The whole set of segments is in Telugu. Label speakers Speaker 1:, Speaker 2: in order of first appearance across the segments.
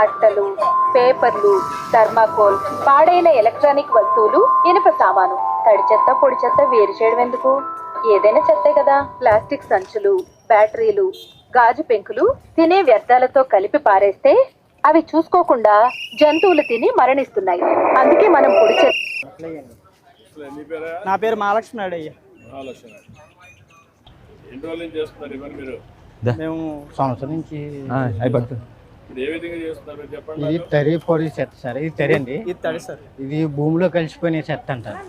Speaker 1: అట్టలు పేపర్లు థర్మాకోల్ పాడైన ఎలక్ట్రానిక్ వస్తువులు ఇనుప సామాను. తడి చెత్త పొడి చెత్త వేరు చేయడం ఎందుకు? ఏదైనా చెత్తే కదా. ప్లాస్టిక్ సంచులు బ్యాటరీలు గాజు పెంకులు తినే వ్యర్థాలతో కలిపి పారేస్తే అవి చూసుకోకుండా జంతువులు తిని మరణిస్తున్నాయి. అందుకే మనం పొడి చెత్త
Speaker 2: నీ పేరా
Speaker 3: మహాలక్ష్మి అయ్యా. మేము
Speaker 4: సంవత్సరం నుంచి ఇది. తరి పొడి చెత్త సార్ ఇది తరి అండి.
Speaker 3: ఇది తడి సార్.
Speaker 4: ఇది భూమిలో కలిసిపోయిన చెత్త అంటారు.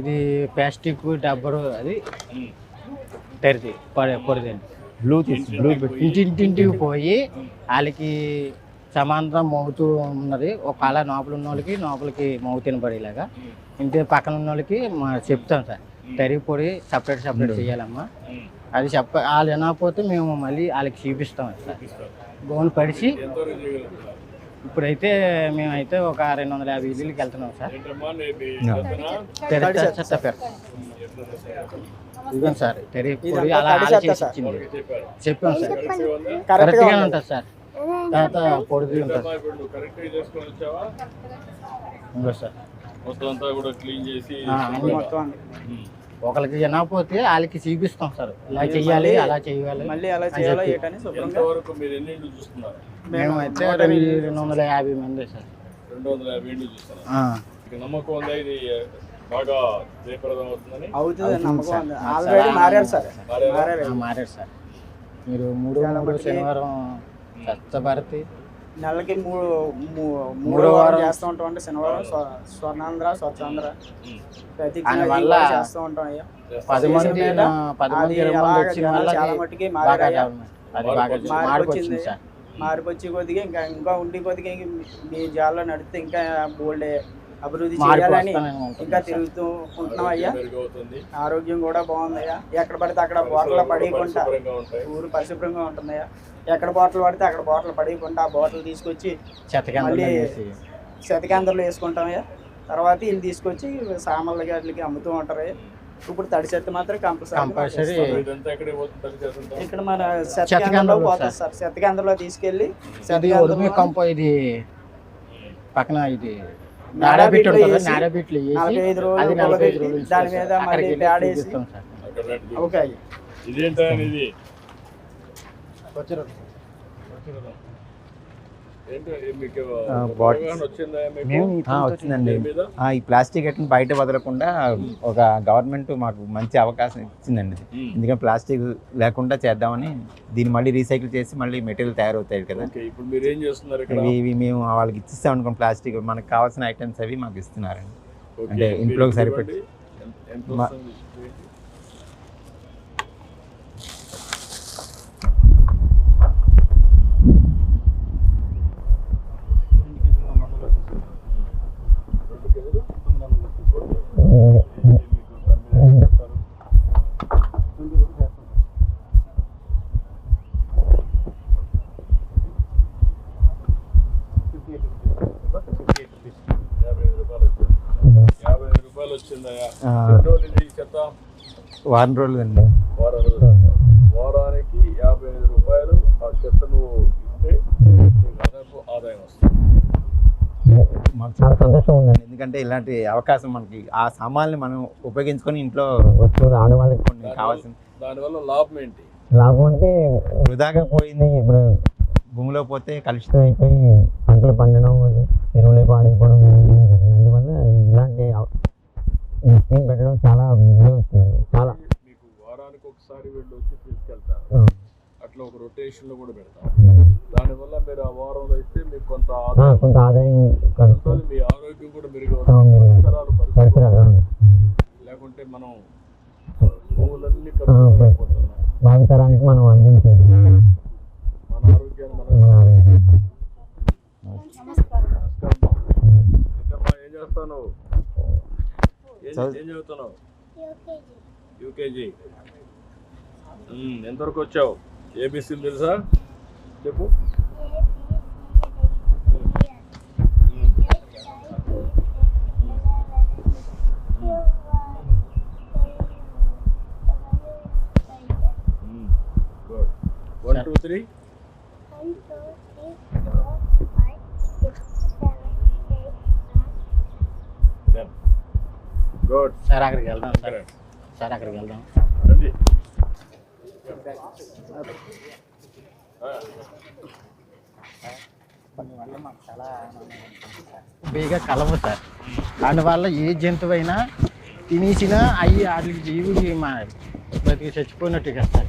Speaker 4: ఇది ప్లాస్టిక్ డబ్బరు అది. తరిది పొడి పొడిది అండి.
Speaker 5: బ్లూ తీసి బ్లూ
Speaker 4: ఇంటింటింటికి పోయి వాళ్ళకి సమాంతరం మోగుతూ ఉన్నది. ఒక అలా లోపల ఉన్న వాళ్ళకి లోపలికి మోగు తినబడేలాగా. ఇంటి పక్కన ఉన్న వాళ్ళకి మా చెప్తాం సార్. తరి పొడి సపరేట్ సపరేట్ చేయాలమ్మా. అది చెప్ప వాళ్ళు వినకపోతే మేము మళ్ళీ వాళ్ళకి చూపిస్తాం సార్. గోన్ పడిచి ఇప్పుడైతే మేమైతే ఒక రెండు వందల యాభై ఇల్లుకి వెళ్తున్నాం సార్. చెత్త. పెడతాం ఇదిగోండి సార్. తెరి పొడి
Speaker 3: ఇదంతా
Speaker 4: అలా
Speaker 3: తడి
Speaker 4: ఆలు
Speaker 3: చెత్త
Speaker 4: చేసి
Speaker 3: సార్.
Speaker 4: ఇచ్చింది. చెప్పాం సార్.
Speaker 2: కరెక్ట్గా.
Speaker 4: ఉంటుంది సార్. తర్వాత పొడిది ఉంటుంది. ఇంకో సార్.
Speaker 2: మొత్తం అంతా కూడా క్లీన్ చేసి
Speaker 3: మొత్తం.
Speaker 4: ఒకరికి వినకపోతే వాళ్ళకి చూపిస్తాం సార్. ఇలా చెయ్యాలి అలా చేయాలి
Speaker 3: మళ్ళీ
Speaker 4: అని
Speaker 3: చేయాలో
Speaker 4: చెప్పి.
Speaker 3: ఏటని శుభ్రంగా
Speaker 2: ఎంతవరకు మీరు ఎన్ని ఇండ్లు చూస్తున్నారు?
Speaker 4: మేమైతే రెండు రెండు వందల యాభై మంది సార్.
Speaker 2: రెండు వందల యాభై ఇండ్లు చూస్తున్నారు.
Speaker 4: ఆ,
Speaker 2: ఇక నమ్మకం ఉందా? ఇది బాగా జయప్రదం అవుతుందని?
Speaker 3: అవుతుంది నమ్మకం
Speaker 4: సార్.
Speaker 3: ఉంది.
Speaker 4: మాకు
Speaker 3: ఆల్రెడీ
Speaker 4: చాలా
Speaker 3: మారారు సార్.
Speaker 2: మారారా?
Speaker 3: మారారు?
Speaker 4: ఆ, మారాడు సార్. మీరు మూడు మూడు శనివారం స్వచ్ఛభారతి
Speaker 3: నెలకి మూడు మూడో వారం చేస్తూ ఉంటాం అంటే శనివారం స్వ- స్వర్ణాంధ్ర స్వచ్ఛాంధ్ర. ప్రతి చేస్తూ ఉంటాం అయ్యా
Speaker 4: పది మంది
Speaker 3: చాలా మట్టుకి
Speaker 4: బాగా
Speaker 3: మారారయ్యా.
Speaker 4: డెవలప్మెంట్. అది బాగా
Speaker 2: మార్పు
Speaker 4: మార్పు
Speaker 3: వచ్చింది.
Speaker 4: వచ్చింది సార్
Speaker 3: మార్పు వచ్చి కొద్దిగా ఇంకా ఇంకా ఉండి కొద్దిగా ఇంక మీ జాల్లో నడిస్తే ఇంకా బోల్డ్ అభివృద్ధి చేయాలని ఇంకా. తిరుగుతూ ఉంటున్నాం అయ్యా ఆరోగ్యం కూడా బాగుందయ్యా. ఎక్కడ పడితే అక్కడ బాటలు పడేయకుండా ఊరు పరిశుభ్రంగా ఉంటుందయ్యా. ఎక్కడ బాటలు పడితే అక్కడ బాటలు పడేయకుండా ఆ బాటలు తీసుకొచ్చి
Speaker 4: చెత్తకి
Speaker 3: మళ్ళీ శతకేంద్రంలో వేసుకుంటామయ్యా. తర్వాత వీళ్ళు తీసుకొచ్చి సామాన్ల గట్లకి అమ్ముతూ ఉంటారు ఇప్పుడు తడి చెత్త మాత్రం కంపల్సరీ ఇక్కడ మన శతకేంద్రంలో పోతుంది సార్. శతకేంద్రంలో తీసుకెళ్ళి
Speaker 4: ఇది పక్కన ఇది నాడాబిట్లు వేసి
Speaker 3: నలభై ఐదు రోజులు
Speaker 4: అది నలభై ఐదు రోజులు
Speaker 3: దాని మీద. మళ్ళీ ప్యాడ్ వేసి. ఓకే.
Speaker 2: ఇదేంటని ఇది
Speaker 5: వచ్చిందండి ఈ ప్లాస్టిక్ ఎట్లా బయట వదలకుండా ఒక గవర్నమెంట్ మాకు మంచి అవకాశం ఇచ్చిందండి. ఎందుకంటే ప్లాస్టిక్ లేకుండా చేద్దామని దీన్ని మళ్ళీ రీసైకిల్ చేసి మళ్ళీ మెటీరియల్ తయారవుతాయి కదా
Speaker 2: ఇప్పుడు మీరు ఏం చేస్తున్నారు ఇక్కడ
Speaker 5: ఇవి మేము వాళ్ళకి ఇచ్చిస్తాం అనుకోండి ప్లాస్టిక్ మనకు కావాల్సిన ఐటమ్స్ అవి మాకు ఇస్తున్నారండి
Speaker 2: ఓకే.
Speaker 5: అంటే ఇంట్లోకి. సరిపెట్టి.
Speaker 2: ఎంత- ఎంత
Speaker 5: మా-
Speaker 2: వస్తుంది? రెండు కేజీలు? ఓకే. మీకు దాని మీద ఏం చెప్తారు? యాభై ఐదు రూపాయలు వచ్చింది. యాభై ఐదు రూపాయలు వచ్చిందయ్యా
Speaker 5: ఆ.
Speaker 2: ఎన్ని రోజులు ఇది చెత్త
Speaker 5: వారం రోజులు అండి
Speaker 2: వారం రోజులు. వారానికి యాభై ఐదు రూపాయలు ఆ చెత్త నువ్వు ఇస్తే ఆదాయం వస్తుంది.
Speaker 5: మాకు చాలా సంతోషం ఉందండి. ఎందుకంటే ఇలాంటి అవకాశం మనకి ఆ సామాన్ని మనం ఉపయోగించుకొని ఇంట్లో వస్తువులు ఆడవాళ్ళకి కొన్ని కావాల్సిన
Speaker 2: దానివల్ల లాభం ఏంటి?
Speaker 5: లాభం అంటే వృధాగా పోయింది. ఇప్పుడు భూమిలో పోతే కలుషితం అయిపోయి పంటలు పండడం ఎరువులు పాడైపోవడం. అందువల్ల ఇలాంటి స్కీమ్ పెట్టడం చాలా విలువ వచ్చిందండి. చాలా
Speaker 2: ఒకసారి వీళ్ళు వచ్చి తీసుకెళ్తారు. అట్లా ఒక రొటేషన్లో కూడా పెడతారు. దానివల్ల మీరు ఆ వారంలో ఇస్తే మీకు కొంత ఆదాయం. మీ ఆరోగ్యం కూడా మెరుగవుతుంది. పరిసరాలు
Speaker 5: పరిసరాలు
Speaker 2: లేకుంటే మనం భూములన్నీ
Speaker 5: భావితరానికి మనం అందించేది
Speaker 2: మన ఆరోగ్యాన్ని మనం
Speaker 5: ఆరోగ్యం.
Speaker 2: ఏం చేస్తావు ఏం చదువుతున్నావు? యూకేజీ. ఎంతవరకు వచ్చావు? ఏబీసీలు తెలుసా? చెప్పు. టూ త్రీ
Speaker 4: సార్ అక్కడికి వెళ్దాం సార్ సార్ అక్కడికి వెళ్దాం. బేగా కలవు సార్. దానివల్ల ఏ జంతువు అయినా తినేసినా అవి వాటికి జీవి మా బతికి చచ్చిపోయినట్టు కదా సార్.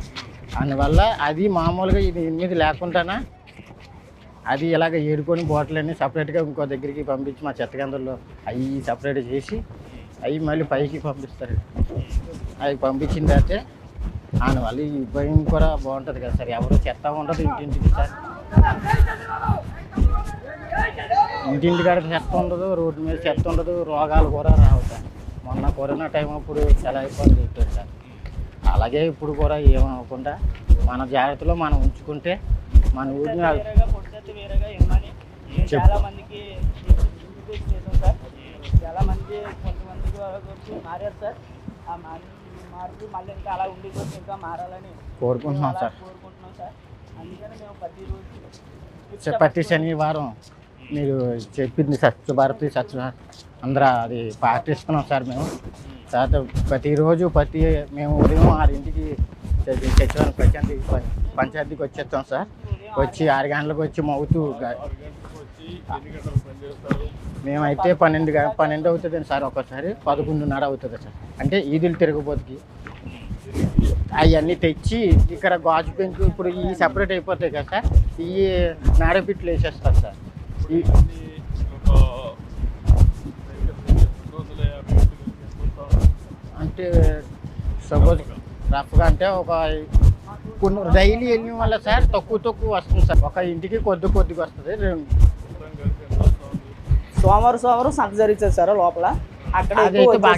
Speaker 4: అందువల్ల అది మామూలుగా ఇది మీద లేకుండానా అది ఇలాగ ఏడుకొని బోటలన్నీ సపరేట్గా ఇంకో దగ్గరికి పంపించి మా చెత్త అవి సపరేట్ చేసి అవి మళ్ళీ పైకి పంపిస్తారు. అవి పంపించిన తర్వాత దానివల్ల ఈ భయం కూడా బాగుంటుంది కదా సార్. ఎవరు చెత్త ఉండదు ఇంటింటికి సార్. ఇంటింటి కాడ చెత్త ఉండదు రోడ్డు మీద చెత్త ఉండదు రోగాలు కూడా రావు సార్. మొన్న కరోనా టైం అప్పుడు చాలా ఇబ్బంది అవుతుంది సార్. అలాగే ఇప్పుడు కూడా ఏమనుకుంటా మన జాగ్రత్తలో మనం ఉంచుకుంటే మన ఊరిని.
Speaker 3: చాలా మందికి చేసాం సార్. చాలా మంది కొంతమందికి వచ్చి మారారు సార్. ఆ మారి మార్పు మళ్ళీ ఇంకా అలా ఇంకా మారాలని
Speaker 4: కోరుకుంటున్నాం సార్.
Speaker 3: కోరుకుంటున్నాం సార్. అందుకని మేము ప్రతిరోజు
Speaker 4: సార్ ప్రతి శనివారం మీరు చెప్పింది స్వచ్ఛ భారత్ స్వచ్ఛ భారత్ అందరూ అది పాటిస్తున్నాం సార్ మేము. తర్వాత ప్రతిరోజు ప్రతి మేము ఉదయం ఆరింటికి చ- చచ్చిపోయిన పంచాయతీకి పంచాయతీకి వచ్చేస్తాం సార్. వచ్చి ఆరు గంటలకు వచ్చి మౌతూ మేమైతే పన్నెండు పన్నెండు అవుతుందండి సార్ ఒక్కసారి పదకొండున్నర అవుతుంది సార్. అంటే ఈదులు తిరగబోతుకి. అవన్నీ తెచ్చి ఇక్కడ గాజు పెంకు ఇప్పుడు ఈ సపరేట్ అయిపోతాయి కదా సార్. ఇవి నాడపిట్లు వేసేస్తారు సార్. అంటే సపోజ్ రఫ్గా అంటే ఒక కొన్ని డైలీ వెళ్ళిన వల్ల సార్? తక్కువ తక్కువ వస్తుంది సార్. ఒక ఇంటికి కొద్ది కొద్దిగా వస్తుంది. రెండు.
Speaker 2: వస్తుంది?
Speaker 3: సోమవారం సోమవారం సంత జరుగుతుంది సార్ లోపల? అక్కడ ఎక్కువ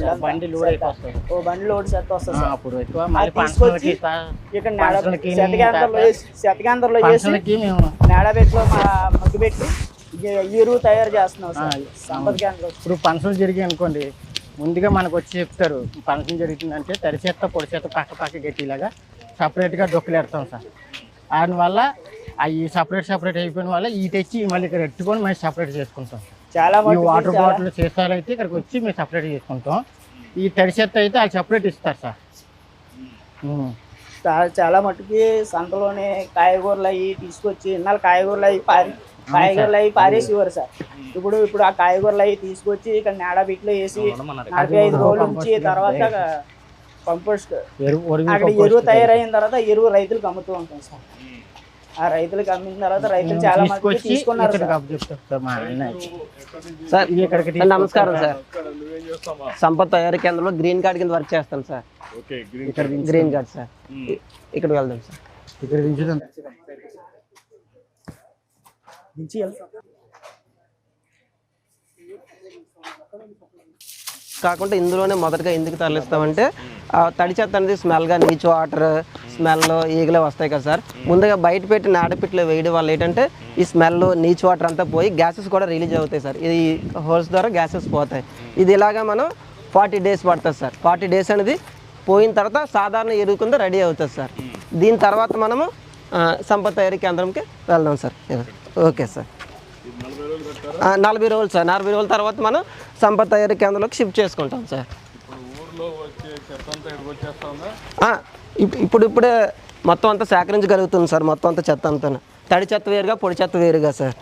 Speaker 4: సార్. బండి లోడ్ అయిపోయి వస్తుంది.
Speaker 3: ఓ బండి లోడ్ సెట్ వస్తుంది. సార్
Speaker 4: అప్పుడు ఎక్కువ మళ్ళీ
Speaker 3: అది తీసుకొచ్చి
Speaker 4: ఫంక్షన్లకి సార్
Speaker 3: ఇక్కడ నేడ
Speaker 4: ఫంక్షన్లకి
Speaker 3: శతకేంద్రంలో వేసి శతకేంద్రంలో వేసి
Speaker 4: ఫంక్షన్లకి మేము
Speaker 3: నేడబెట్లో మా మగ్గు పెట్టి ఎరువు తయారు చేస్తున్నాం సార్.
Speaker 4: ఆ,
Speaker 3: సంపద కేంద్రం.
Speaker 4: ఇప్పుడు ఫంక్షన్ జరిగాయి అనుకోండి ముందుగా మనకు వచ్చి చెప్తారు ఫంక్షన్ జరుగుతుందంటే తడి చెత్త పొడి చెత్త పక్క పక్క గట్టిలాగా సపరేట్గా డొక్కులు పెడతాం సార్. దానివల్ల అవి సపరేట్ సపరేట్ అయిపోయిన వల్ల ఈ తెచ్చి మళ్ళీ ఇక్కడ ఎట్టుకొని మేము సపరేట్ చేసుకుంటాం
Speaker 3: చాలా
Speaker 4: ఈ
Speaker 3: మటుకు
Speaker 4: వాటర్ బాటిల్ సీసాలు అయితే ఇక్కడికి వచ్చి మేము సపరేట్ చేసుకుంటాం. ఈ తడి చెత్త అయితే వాళ్ళు సపరేట్ ఇస్తారు సార్.
Speaker 3: చాలా మట్టుకి సంతలోనే కాయగూరలు అవి తీసుకొచ్చి ఇన్నాళ్ళు కాయగూరలు అవి పారి కాయగూరలు అవి పారేసేవారు సార్. ఇప్పుడు ఇప్పుడు ఆ కాయగూరలు అవి తీసుకొచ్చి ఇక్కడ నేడబిట్లో వేసి నలభై ఐదు రోజులు ఉంచి తర్వాత కంపోస్ట్ అక్కడ ఎరువు తయారైన తర్వాత ఎరువు రైతులకు అమ్ముతూ ఉంటాం సార్. ఆ రైతులకు అమ్మిన తర్వాత రైతులు చాలా
Speaker 4: తీసుకొచ్చి
Speaker 3: తీసుకున్నారు
Speaker 4: ఇక్కడ
Speaker 3: సార్.
Speaker 4: ఇక్కడికి
Speaker 6: నమస్కారం సార్. సంపత్ తయారీ కేంద్రంలో గ్రీన్ కార్డ్ కింద వర్క్ చేస్తాను sir.
Speaker 2: Okay green
Speaker 6: card sir. ఇ- ఇక్కడికి వెళ్దాం సార్.
Speaker 4: ఇక్కడ దించుదాం.
Speaker 3: దించి వెళ్తాం.
Speaker 6: కాకుండా ఇందులోనే మొదటగా ఎందుకు తరలిస్తామంటే ఆ తడి చెత్త అనేది స్మెల్గా నీచు వాటర్ స్మెల్ ఈగలే వస్తాయి కదా సార్. ముందుగా బయట పెట్టి నాడపిట్లో వేయడం వల్ల ఏంటంటే ఈ స్మెల్ నీచు వాటర్ అంతా పోయి గ్యాసెస్ కూడా రిలీజ్ అవుతాయి సార్. ఇది హోల్స్ ద్వారా గ్యాసెస్ పోతాయి. ఇది ఇలాగా మనం ఫార్టీ డేస్ పడుతుంది సార్. ఫార్టీ డేస్ అనేది పోయిన తర్వాత సాధారణ ఎరువు కింద రెడీ అవుతుంది సార్. దీని తర్వాత మనము సంపద తయారీ కేంద్రంకి వెళ్దాం సార్. Okay sir. నలభై రోజులు సార్. నలభై రోజుల తర్వాత మనం సంపద తయారీ కేంద్రంలోకి షిఫ్ట్ చేసుకుంటాం సార్.
Speaker 2: ఇప్పుడు
Speaker 6: ఇప్- ఇప్పుడే మొత్తం అంతా సేకరించగలుగుతుంది సార్. మొత్తం అంతా చెత్త అంతా తడి చెత్త వేరుగా పొడి చెత్త వేరుగా సార్.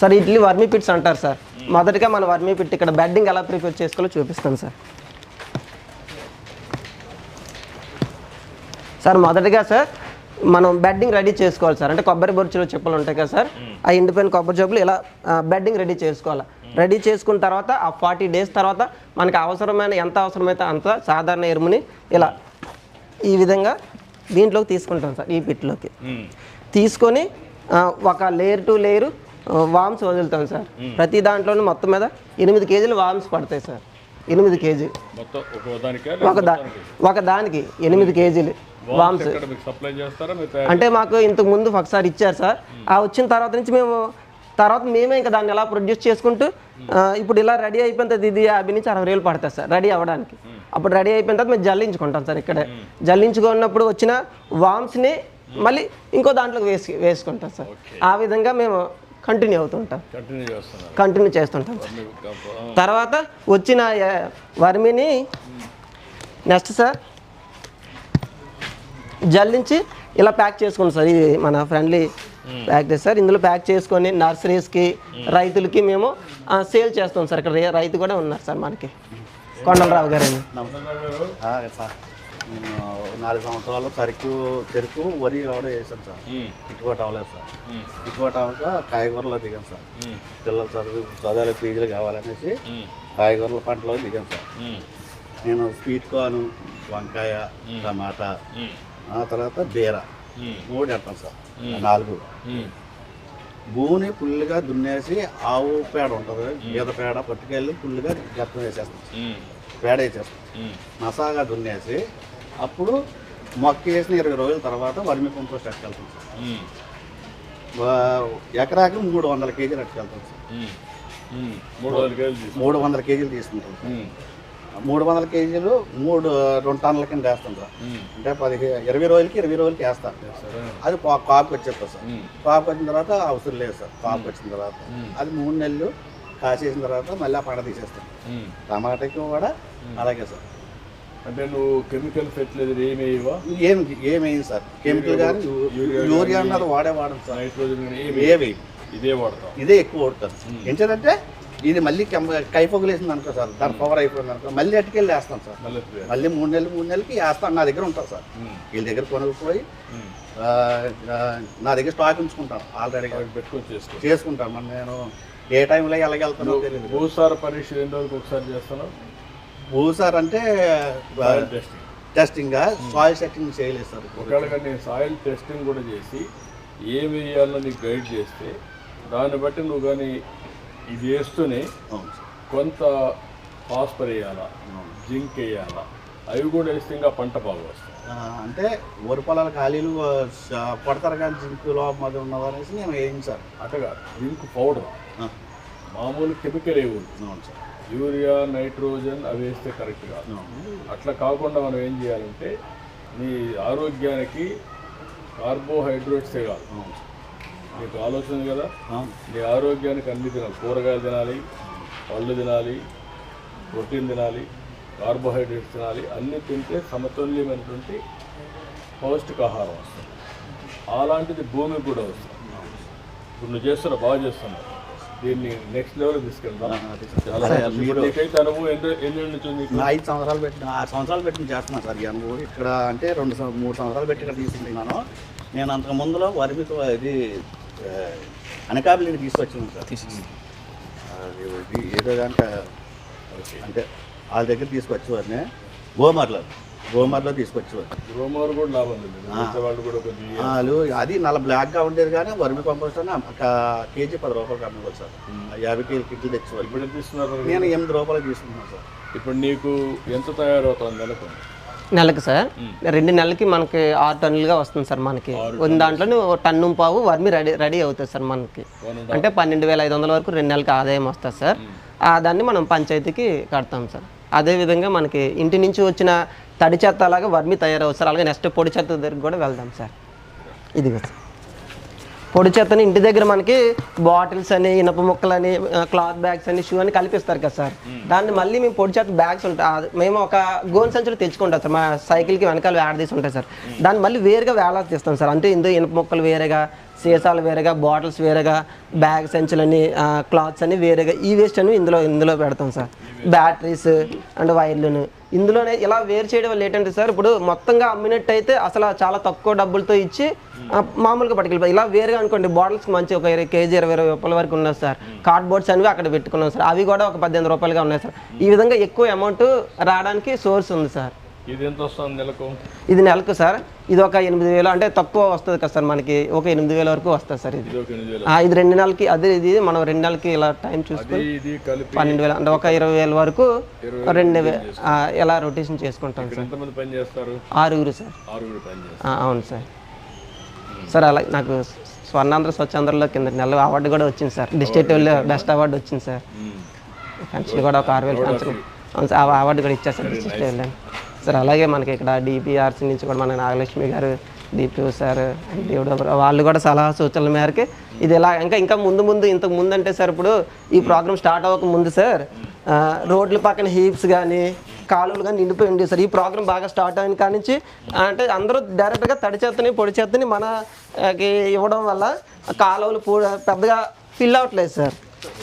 Speaker 6: సార్ ఇడ్లీ వర్మీ పిట్స్ అంటారు సార్. మొదటిగా మన వర్మీ పిట్ ఇక్కడ బెడ్డింగ్ ఎలా ప్రిపేర్ చేసుకోవాలో చూపిస్తాను సార్. సార్ మొదటిగా సార్ మనం బెడ్డింగ్ రెడీ చేసుకోవాలి సార్. అంటే కొబ్బరి బొరుచులు చెప్పులు ఉంటాయి కదా సార్. ఆ ఎండిపోయిన కొబ్బరి చెప్పులు ఇలా బెడ్డింగ్ రెడీ చేసుకోవాలి. రెడీ చేసుకున్న తర్వాత ఆ ఫార్టీ డేస్ తర్వాత మనకి అవసరమైన ఎంత అవసరమైతే అంత సాధారణ ఎరుముని ఇలా ఈ విధంగా దీంట్లోకి తీసుకుంటాం సార్ ఈ పిట్లోకి తీసుకొని ఒక లేయర్ టు లేయర్ వామ్స్ వదులుతాం సార్. ప్రతి దాంట్లోనూ మొత్తం మీద ఎనిమిది కేజీలు వామ్స్ పడతాయి సార్. ఎనిమిది కేజీ.
Speaker 2: ఒక దానికి
Speaker 6: ఎనిమిది కేజీలు.
Speaker 2: మీకు సప్లై చేస్తారా?
Speaker 6: అంటే మాకు ఇంతకు ముందు ఒకసారి ఇచ్చారు సార్. ఆ వచ్చిన తర్వాత నుంచి మేము తర్వాత మేమే ఇంకా దాన్ని ఎలా ప్రొడ్యూస్ చేసుకుంటూ ఇప్పుడు ఇలా రెడీ అయిపోయిన తర్వాత ఇది యాభై నుంచి అరవై వేలు పడుతుంది సార్ రెడీ అవ్వడానికి. అప్పుడు రెడీ అయిపోయిన తర్వాత మేము జల్లించుకుంటాం సార్ ఇక్కడే. జల్లించుకున్నప్పుడు వచ్చిన వామ్స్ని మళ్ళీ ఇంకో దాంట్లోకి వేసి వేసుకుంటాం సార్. ఆ విధంగా మేము కంటిన్యూ అవుతుంటాం.
Speaker 2: కంటిన్యూ
Speaker 6: చేస్తుంటాం తర్వాత వచ్చిన వర్మిని నెక్స్ట్ సార్ జల్లించి ఇలా ప్యాక్ చేసుకోండి సార్. ఇది మన ఫ్రెండ్లీ ప్యాక్ చేసి సార్. ఇందులో ప్యాక్ చేసుకొని నర్సరీస్కి రైతులకి మేము సేల్ చేస్తాం సార్. ఇక్కడ రైతు కూడా ఉన్నారు సార్ మనకి. కొండలరావు గారని
Speaker 7: ఆ, సార్ నేను నాలుగు సంవత్సరాలు సరుకు చెరుకు వరి కూడా వేసాను సార్. గిట్టుబాటు అవ్వలేదు సార్. గిట్టుబాటు అవ్వక కాయగూరలో దిగాను సార్. పిల్లల చదువు చదువుల పీజీలు కావాలనేసి కాయగూరల పంటలో దిగాను సార్. నేను స్వీట్ కార్న్ వంకాయ టమాటా ఆ తర్వాత బీర. మూడు పెడతాను సార్. నాలుగు. భూమిని ఫుల్గా దున్నేసి ఆవు పేడ ఉంటుంది. గీత పేడ పట్టుకెళ్ళి ఫుల్గా గత్తం వేసేస్తాం. పేడ వేసేస్తాం. మసాగా దున్నేసి అప్పుడు మొక్క వేసిన ఇరవై రోజుల తర్వాత వర్మి కంపోస్ట్ అట్టుకెళ్తాం సార్. వా- ఎకరాకి మూడు వందల కేజీలు అట్టుకెళ్తాం సార్.
Speaker 2: మూడు వందల కేజీలు తీసుకు
Speaker 7: మూడు వందల కేజీలు తీసుకుంటాం సార్. మూడు వందల కేజీలు మూడు రెండు టన్నుల కింద వేస్తాం సార్ అంటే పదిహే ఇరవై రోజులకి ఇరవై రోజులకి వేస్తాం అది కాపు వచ్చేస్తుంది సార్. కాపు వచ్చిన తర్వాత అవసరం లేదు సార్. కాపు వచ్చిన తర్వాత. అది మూడు నెలలు కాసేసిన తర్వాత మళ్ళీ ఆ పంట తీసేస్తాం టమాటాకి కూడా అలాగే సార్.
Speaker 2: అంటే నువ్వు కెమికల్ ఫెర్టిలైజర్ ఏమి వేయవా?
Speaker 7: ఏం ఏమైంది సార్. కెమికల్ కానీ యూరియా అన్నది వాడే వాడడం సార్.
Speaker 2: నైట్రోజన్ ఏమి ఇదే వాడతాం
Speaker 7: ఇదే ఎక్కువ వాడతారు ఏంటంటే ఇది మళ్ళీ కైపొగలేసింది అనుకో సార్. దాని పవర్ అయిపోయింది అనుకో. మళ్ళీ అటుకెళ్ళి వేస్తాం సార్.
Speaker 2: మళ్ళీ
Speaker 7: మూడు నెలలు మూడు నెలలకి వేస్తాను నా దగ్గర ఉంటుంది సార్. వీళ్ళ దగ్గర కొనుక్కుపోయి ఆ, నా దగ్గర స్టాక్ ఉంచుకుంటాను ఆల్రెడీ చేసుకుంటాను మరి నేను ఏ టైంలో ఎలాగెళ్తానో తెలియదు
Speaker 2: భూసార పరీక్ష ఎన్ని రోజులకు ఒకసారి చేస్తాను
Speaker 7: సార్ అంటే
Speaker 2: టెస్టింగ్
Speaker 7: సాయిల్ సెట్టింగ్ చేయలేదు సార్
Speaker 2: ఒకవేళ నేను సాయిల్ టెస్టింగ్ కూడా చేసి ఏమి వేయాలో నీకు గైడ్ చేస్తే దాన్ని బట్టి నువ్వు కానీ ఇది వేస్తూనే కొంత ఫాస్ఫర్ వేయాలా జింక్ వేయాలా అవి కూడా వేస్తే ఇంకా పంట బాగా వస్తుంది
Speaker 7: ఆ, అంటే వరి పొలాల ఖాళీలు కొడతారు కానీ జింకు లోపం ఉన్నది అనేసి నేను వేయింది సార్.
Speaker 2: అటగా జింక్ పౌడర్. మామూలు కెమికల్ వేయకూడదు
Speaker 7: అవును సార్.
Speaker 2: యూరియా నైట్రోజన్ అవి వేస్తే కరెక్ట్ కాదు. అట్లా కాకుండా మనం ఏం చేయాలంటే నీ ఆరోగ్యానికి కార్బోహైడ్రేట్సే కాదు నీకు ఆలోచన కదా. నీ ఆరోగ్యానికి అన్ని తినాలి. కూరగాయలు తినాలి పళ్ళు తినాలి ప్రోటీన్ తినాలి కార్బోహైడ్రేట్స్ తినాలి అన్నీ తింటే సమతుల్యమైనటువంటి పౌష్టికాహారం వస్తుంది. అలాంటిది భూమికి కూడా వస్తుంది. ఇప్పుడు నువ్వు చేస్తున్నా బాగా చేస్తున్నావు దీన్ని నెక్స్ట్ లెవెల్ తీసుకెళ్తాం నీకైతే అనుభవం ఎన్ని
Speaker 7: ఐదు సంవత్సరాలు పెట్టిన ఆరు సంవత్సరాలు పెట్టిన చేస్తున్నాను సార్ ఈ అనుభవం. ఇక్కడ అంటే రెండు మూడు సంవత్సరాలు పెట్టి ఇక్కడ తీసుకుంటున్నాను. నేను అంతకు ముందులో వరిమితో ఇది ఆ, అనకాపల్లిని తీసుకొచ్చాను సార్. ఏదో దాంట్లో అంటే వాళ్ళ దగ్గర తీసుకొచ్చేవారిని. గోమర్లో. గోమర్లో తీసుకొచ్చేవారు.
Speaker 2: రోమారు కూడా లాభం వాళ్ళు కూడా కొద్దిగా
Speaker 7: వాళ్ళు అది నల్ల బ్లాక్గా ఉండేది కానీ వర్మి కంపోస్ట్ అని ఒక కేజీ పది రూపాయలు అమ్మేవారు సార్. యాభై కేజీ కిట్లు తెచ్చేవారు
Speaker 2: ఇప్పుడు
Speaker 7: నేను ఎనిమిది రూపాయలు తీసుకున్నాను సార్.
Speaker 2: ఇప్పుడు నీకు ఎంత తయారవుతుంది నెలకు
Speaker 6: నెలకు సార్. రెండు నెలలకి మనకి ఆరు టన్నులుగా వస్తుంది సార్ మనకి. ఉన్న దాంట్లోనే ఓ టన్ను పావు వర్మి రెడీ రెడీ అవుతుంది సార్ మనకి. అంటే పన్నెండు వేల ఐదు వందల వరకు రెండు నెలలకి ఆదాయం వస్తుంది సార్. ఆ దాన్ని మనం పంచాయతీకి కడతాం సార్. అదేవిధంగా మనకి ఇంటి నుంచి వచ్చిన తడి చెత్త అలాగే వర్మి తయారవుతుంది సార్. అలాగే నెక్స్ట్ పొడి చెత్త దగ్గరికి కూడా వెళ్దాం సార్. ఇదిగో సార్. పొడి చెత్తని ఇంటి దగ్గర మనకి బాటిల్స్ అని ఇనప ముక్కలని క్లాత్ బ్యాగ్స్ అని షూ అని కల్పిస్తారు కదా సార్. దాన్ని మళ్ళీ మేము పొడి చెత్త బ్యాగ్స్ ఉంటాయి. మేము ఒక గోన్ సంచులు తెచ్చుకుంటాం సార్. మా సైకిల్కి వెనకాల వేడదీసి ఉంటాయి సార్. దాన్ని మళ్ళీ వేరుగా వేలాది తీస్తాం సార్. అంటే ఇందులో ఇనప ముక్కలు వేరేగా సీసాలు వేరేగా బాటిల్స్ వేరేగా బ్యాగ్ సంచులని క్లాత్స్ అని వేరేగా ఈ వేస్ట్ అని ఇందులో ఇందులో పెడతాం సార్. బ్యాటరీస్ అండ్ వైర్లను. ఇందులోనే ఇలా వేరు చేయడం వల్ల ఏంటంటే సార్ ఇప్పుడు మొత్తంగా అమ్మినట్టయితే అసలు చాలా తక్కువ డబ్బులతో ఇచ్చి మామూలుగా పట్టుకెళ్ళిపోయి ఇలా వేరుగా అనుకోండి బాటిల్స్ మంచి ఒక ఇరవై కేజీ ఇరవై ఇరవై రూపాయల వరకు ఉన్నాయి సార్. కార్డ్బోర్డ్స్ అనేవి అక్కడ పెట్టుకున్నాం సార్. అవి కూడా ఒక పద్దెనిమిది రూపాయలుగా ఉన్నాయి సార్. ఈ విధంగా ఎక్కువ అమౌంట్ రావడానికి సోర్స్ ఉంది సార్.
Speaker 2: ఇది ఎంత వస్తుంది నెలకు?
Speaker 6: ఇది నెలకు సార్ ఇది ఒక ఎనిమిది వేలు. అంటే తక్కువ వస్తుంది కదా సార్ మనకి. ఒక ఎనిమిది వేల వరకు వస్తుంది సార్ ఇది.
Speaker 2: ఇది
Speaker 6: రెండు నెలలకి అదే ఇది మనం రెండు నెలలకి ఇలా టైం చూసుకొని పన్నెండు వేలు అంటే ఒక ఇరవై వేల వరకు రెండు ఇలా రొటేషన్ చేసుకుంటాం సార్. ఆరుగురు సార్. అవును సార్. సార్ అలా నాకు స్వర్ణాంధ్ర స్వచ్ఛాంధ్రలో కింద నెల అవార్డు కూడా వచ్చింది సార్. డిస్ట్రిక్ట్ బెస్ట్ అవార్డు వచ్చింది సార్. పెన్షన్ కూడా ఒక ఆరు వేలు పెన్షన్ అవును సార్ అవార్డు కూడా ఇచ్చారు సార్ డిస్ట్రిక్ట్ వెళ్ళాను. సార్ అలాగే మనకి ఇక్కడ డిపిఆర్సీ నుంచి కూడా మన నాగలక్ష్మి గారు డిపిఓ సార్ దేవుడు వాళ్ళు కూడా సలహా సూచనల మేరకు ఇది ఎలా ఇంకా ఇంకా ముందు ముందు ఇంతకు ముందు అంటే సార్ ఇప్పుడు ఈ ప్రోగ్రామ్ స్టార్ట్ అవ్వక ముందు సార్ రోడ్ల పక్కన హీప్స్ కానీ కాలువలు కానీ నిండిపోయి ఉండేవి సార్. ఈ ప్రోగ్రామ్ బాగా స్టార్ట్ అయిన కానించి అంటే అందరూ డైరెక్ట్గా తడి చేతని పొడి చేతని మనకి ఇవ్వడం వల్ల కాలువలు పెద్దగా ఫిల్ అవ్వట్లేదు సార్.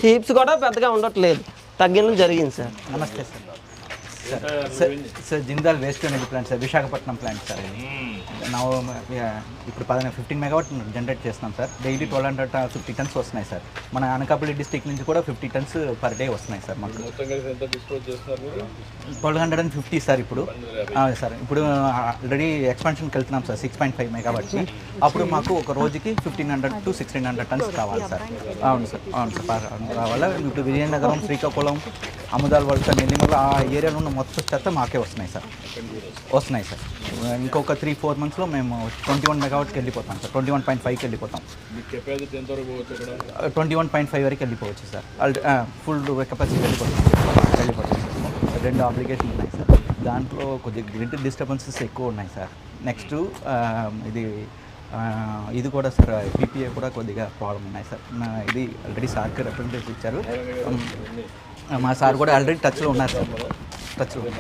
Speaker 6: హీప్స్ కూడా పెద్దగా ఉండట్లేదు. తగ్గడం జరిగింది సార్.
Speaker 8: నమస్తే sir. Sir sir Jindal waste అనేది plant sir Visakhapatnam plant sir నా ఇప్పుడు పదిహేను ఫిఫ్టీన్ మెగావాట్ జనరేట్ చేస్తున్నాం sir daily twelve hundred fifty tons వస్తున్నాయి సార్ మన అనకాపల్లి డిస్టిక్ నుంచి కూడా ఫిఫ్టీ టన్స్ పర్ డే వస్తున్నాయి సార్ మాకు. Twelve hundred and fifty sir ఇప్పుడు. సార్ ఇప్పుడు ఆల్రెడీ ఎక్స్పాన్షన్కి వెళ్తున్నాం సార్ సిక్స్ పాయింట్ ఫైవ్ మెగావాట్కి అప్పుడు మాకు ఒక రోజుకి fifteen hundred to sixteen hundred tons కావాలి సార్ అవును సార్ అవును సార్ కావాలా ఇప్పుడు విజయనగరం శ్రీకాకుళం అముదాల్ వలస నెల్లిమల్ల ఆ ఏరియాలో ఉన్న మొత్తం చెత్త మాకే వస్తున్నాయి సార్. వస్తున్నాయి సార్. ఇంకొక త్రీ ఫోర్ మంత్స్లో మేము ట్వంటీ వన్ మెగావాట్కి వెళ్ళిపోతాం సార్. ట్వంటీ వన్ పాయింట్ ఫైవ్కి వెళ్ళిపోతాం. ట్వంటీ వన్ పాయింట్ ఫైవ్ వరకు వెళ్ళిపోవచ్చు సార్. ఫుల్ కెపాసిటీ వెళ్ళిపోతుంది. వెళ్ళిపోతుంది సార్. రెండు అప్లికేషన్ ఉన్నాయి సార్. దాంట్లో కొద్దిగా గ్రిడ్ డిస్టర్బెన్సెస్ ఎక్కువ ఉన్నాయి సార్. నెక్స్ట్ ఇది ఆ, ఇది కూడా సార్ పీపీఏ కూడా కొద్దిగా ప్రాబ్లం ఉన్నాయి సార్. ఇది ఆల్రెడీ సార్కి రిప్రజెంటేటివ్ ఇచ్చారు. ఉమ్, మా సార్ కూడా ఆల్రెడీ టచ్లో ఉన్నారు సార్. ఉన్నారు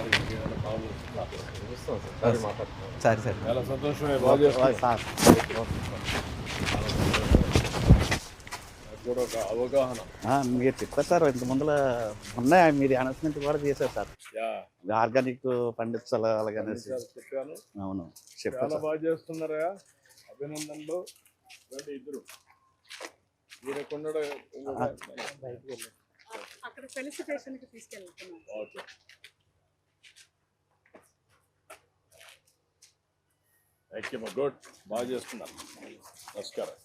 Speaker 8: సరే సార్
Speaker 2: అవగాహన
Speaker 7: మీరు చెప్పారు సార్ ఇంత ముందుల ఉన్నాయి మీరు అనౌన్స్మెంట్ కూడా చేశారు సార్ ఆర్గానిక్ పండించాలి
Speaker 2: చెప్పాను
Speaker 7: అవును చెప్పారు
Speaker 2: బాగా చేస్తున్నారా అభినందనలు ఇద్దరు
Speaker 9: అక్కడ ఫెలిసిటేషన్కి తీసుకెళ్తున్నాం
Speaker 2: థ్యాంక్ యూ ఐక్యమ గుడ్ బాగా చేస్తున్నారు. నమస్కారం.